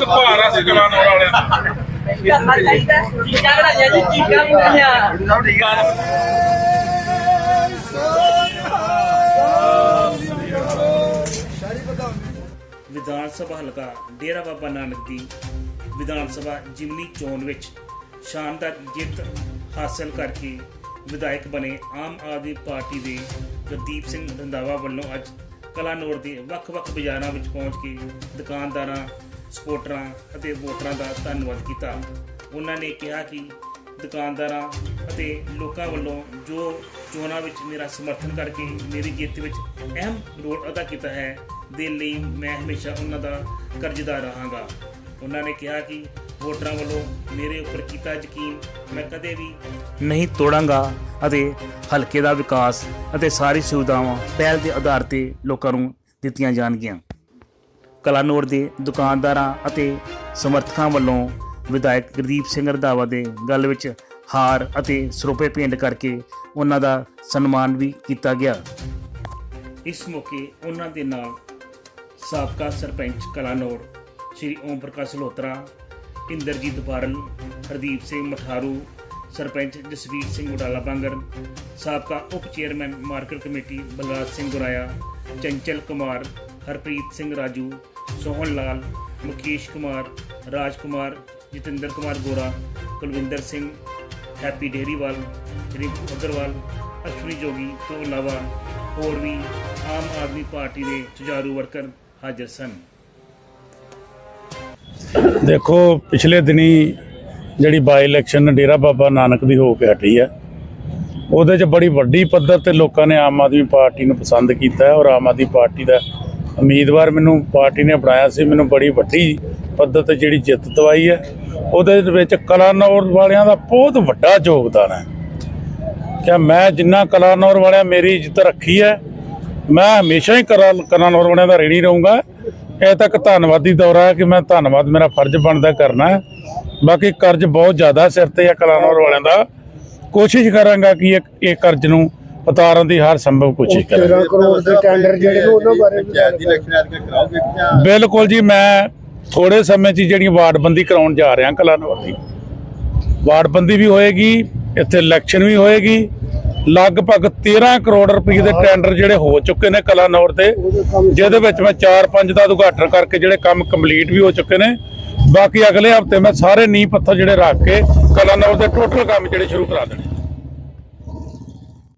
ਬਹੁਤ ਭਾਰ ਆ ਸਿਕਲਾਂ ਵਾਲਿਆਂ ਦਾ। ਕਰਨਾ ਚਾਹੀਦਾ ਚੀਜ਼ਾਂ ਬਣਾਈਆਂ ਜੀ ਚੀਜ਼ਾਂ ਬਣਾਈਆਂ ਵਿਧਾਨ ਸਭਾ ਹਲਕਾ ਡੇਰਾ ਬਾਬਾ ਨਾਨਕ ਦੀ ਵਿਧਾਨ ਸਭਾ ਜਿਮਨੀ ਚੋਣ ਵਿੱਚ ਸ਼ਾਨਦਾਰ ਜਿੱਤ ਹਾਸਲ ਕਰਕੇ ਵਿਧਾਇਕ ਬਣੇ ਆਮ ਆਦਮੀ ਪਾਰਟੀ ਦੇ ਗੁਰਦੀਪ ਸਿੰਘ ਰੰਧਾਵਾ ਵੱਲੋਂ ਅੱਜ ਕਲਾਨੌਰ ਦੇ ਵੱਖ-ਵੱਖ ਬਾਜ਼ਾਰਾਂ ਵਿੱਚ ਪਹੁੰਚ ਕੇ ਦੁਕਾਨਦਾਰਾਂ ਸਪੋਰਟਰਾਂ ਅਤੇ ਵੋਟਰਾਂ ਦਾ ਧੰਨਵਾਦ ਕੀਤਾ। ਉਹਨਾਂ ਨੇ ਕਿਹਾ ਕਿ ਦੁਕਾਨਦਾਰਾਂ ਅਤੇ ਲੋਕਾਂ ਵੱਲੋਂ ਜੋ ਚੋਣਾਂ ਵਿੱਚ ਮੇਰਾ ਸਮਰਥਨ ਕਰਕੇ ਮੇਰੀ ਜਿੱਤ ਵਿੱਚ ਅਹਿਮ ਰੋਲ ਅਦਾ ਕੀਤਾ ਹੈ, ਦੇ ਲਈ ਮੈਂ ਹਮੇਸ਼ਾ ਉਹਨਾਂ ਦਾ ਕਰਜ਼ਦਾਰ ਰਹਾਂਗਾ। ਉਹਨਾਂ ਨੇ ਕਿਹਾ ਕਿ ਵੋਟਰਾਂ ਵੱਲੋਂ ਮੇਰੇ ਉੱਪਰ ਕੀਤਾ ਯਕੀਨ, ਮੈਂ ਕਦੇ ਵੀ ਨਹੀਂ ਤੋੜਾਂਗਾ ਅਤੇ ਹਲਕੇ ਦਾ ਵਿਕਾਸ ਅਤੇ ਸਾਰੀ ਸੁਵਿਧਾਵਾਂ ਪਹਿਲ ਦੇ ਆਧਾਰ ਤੇ ਲੋਕਾਂ ਨੂੰ ਦਿੱਤੀਆਂ ਜਾਣਗੀਆਂ। ਕਲਾਨੌਰ ਦੇ ਦੁਕਾਨਦਾਰਾਂ ਅਤੇ ਸਮਰਥਕਾਂ ਵੱਲੋਂ ਵਿਧਾਇਕ ਗੁਰਦੀਪ ਸਿੰਘ ਰੰਧਾਵਾ ਦੇ ਗੱਲ ਵਿੱਚ ਹਾਰ ਅਤੇ ਸਰੋਪੇ ਭੇਂਟ ਕਰਕੇ ਉਹਨਾਂ ਦਾ ਸਨਮਾਨ ਵੀ ਕੀਤਾ ਗਿਆ। ਇਸ ਮੌਕੇ ਉਹਨਾਂ ਦੇ ਨਾਲ ਸਾਬਕਾ ਸਰਪੰਚ ਕਲਾਨੌਰ ਸ਼੍ਰੀ ਓਮ ਪ੍ਰਕਾਸ਼ ਲੋਤਰਾ, ਇੰਦਰਜੀਤ ਬਾਰਨ, ਹਰਦੀਪ ਸਿੰਘ ਮਠਾਰੂ, ਸਰਪੰਚ ਜਸਵੀਰ ਸਿੰਘ ਉਡਾਲਾ ਬਾਂਗਰ, ਸਾਬਕਾ ਉਪ chairman market committee Balraj Singh Guraya, Chanchal Kumar Harpreet Singh Raju, Sohan Lal, Mukesh Kumar Raj Kumar Jatinder Kumar Gora, Kulwinder Singh, Happy Deriwal Rinku Agarwal, Ashwani Jogi ਤੋਂ ਇਲਾਵਾ ਹੋਰ ਵੀ ਆਮ ਆਦਮੀ ਪਾਰਟੀ ਦੇ ਸੁਝਾਰੂ ਵਰਕਰ ਹਾਜ਼ਰ ਸਨ। ਦੇਖੋ, ਪਿਛਲੇ ਦਿਨੀ ਜਿਹੜੀ ਬਾਈ ਇਲੈਕਸ਼ਨ ਡੇਰਾ ਬਾਬਾ ਨਾਨਕ ਦੀ ਹੋ ਕੇ ਹਟੀ ਹੈ, ਉਹਦੇ 'ਚ ਬੜੀ ਵੱਡੀ ਪੱਧਰ ਤੇ ਲੋਕਾਂ ਨੇ ਆਮ ਆਦਮੀ ਪਾਰਟੀ ਨੂੰ ਪਸੰਦ ਕੀਤਾ ਔਰ ਆਮ ਆਦਮੀ ਪਾਰਟੀ ਦਾ ਉਮੀਦਵਾਰ ਮੈਨੂੰ ਪਾਰਟੀ ਨੇ ਬਣਾਇਆ ਸੀ, ਮੈਨੂੰ ਬੜੀ ਵੱਡੀ ਪੱਧਰ ਤੇ ਜਿਹੜੀ ਜਿੱਤ ਦਵਾਈ ਹੈ। ਉਹਦੇ ਵਿੱਚ ਕਲਾਨੌਰ ਵਾਲਿਆਂ ਦਾ ਬਹੁਤ ਵੱਡਾ ਯੋਗਦਾਨ ਹੈ। ਕਿ ਮੈਂ ਜਿੰਨਾ ਕਲਾਨੌਰ ਵਾਲਿਆਂ ਮੇਰੀ ਇੱਜ਼ਤ ਰੱਖੀ ਹੈ, ਮੈਂ ਹਮੇਸ਼ਾ ਹੀ ਕਲਾ ਕਲਾਨੌਰ ਵਾਲਿਆਂ ਦਾ ਰੇੜੀ ਰਹੂੰਗਾ। ਇਹ ਤੱਕ ਧੰਨਵਾਦੀ ਦੌਰਾ ਹੈ ਕਿ ਮੈਂ ਧੰਨਵਾਦ ਮੇਰਾ ਫਰਜ਼ ਬਣਦਾ ਕਰਨਾ ਹੈ। ਬਾਕੀ ਕਰਜ਼ ਬਹੁਤ ਜ਼ਿਆਦਾ ਸਿਰ ਤੇ ਹੈ ਕਲਾਨੌਰ ਵਾਲਿਆਂ ਦਾ। ਕੋਸ਼ਿਸ਼ ਕਰਾਂਗਾ ਕਿ ਇਹ ਕਰਜ਼ ਨੂੰ ਉਤਾਰਨ ਦੀ ਹਰ ਸੰਭਵ ਕੋਸ਼ਿਸ਼ ਕਰਾਂਗਾ। 13 ਕਰੋੜ ਦੇ ਟੈਂਡਰ ਜਿਹੜੇ ਨੇ ਉਹਨਾਂ ਬਾਰੇ ਵੀ ਬਿਲਕੁਲ ਜੀ ਮੈਂ ਥੋੜੇ ਸਮੇਂ 'ਚ ਜਿਹੜੀ ਵਾਰਡਬੰਦੀ ਕਰਾਉਣ ਜਾ ਰਿਹਾ ਕਲਾਨੌਰ ਦੀ। ਵਾਰਡਬੰਦੀ ਵੀ ਹੋਏਗੀ ਇੱਥੇ ਇਲੈਕਸ਼ਨ ਵੀ ਹੋਏਗੀ ਲਗਭਗ 13 ਕਰੋੜ ਰੁਪਏ ਦੇ ਟੈਂਡਰ ਜਿਹੜੇ ਹੋ ਚੁੱਕੇ ਨੇ ਕਲਾਨੌਰ ਦੇ ਜਿਹਦੇ ਵਿੱਚ ਮੈਂ 4-5 ਦਾ ਉਦਘਾਟਨ ਕਰਕੇ ਜਿਹੜੇ ਕੰਮ ਕੰਪਲੀਟ ਵੀ ਹੋ ਚੁੱਕੇ ਨੇ। ਬਾਕੀ ਅਗਲੇ ਹਫ਼ਤੇ ਮੈਂ ਸਾਰੇ ਨੀਂਹ ਪੱਥਰ ਜਿਹੜੇ ਰੱਖ ਕੇ ਕਲਾਨੌਰ ਦੇ ਟੋਟਲ ਕੰਮ ਜਿਹੜੇ ਸ਼ੁਰੂ ਕਰਾ ਦੇਣੇ।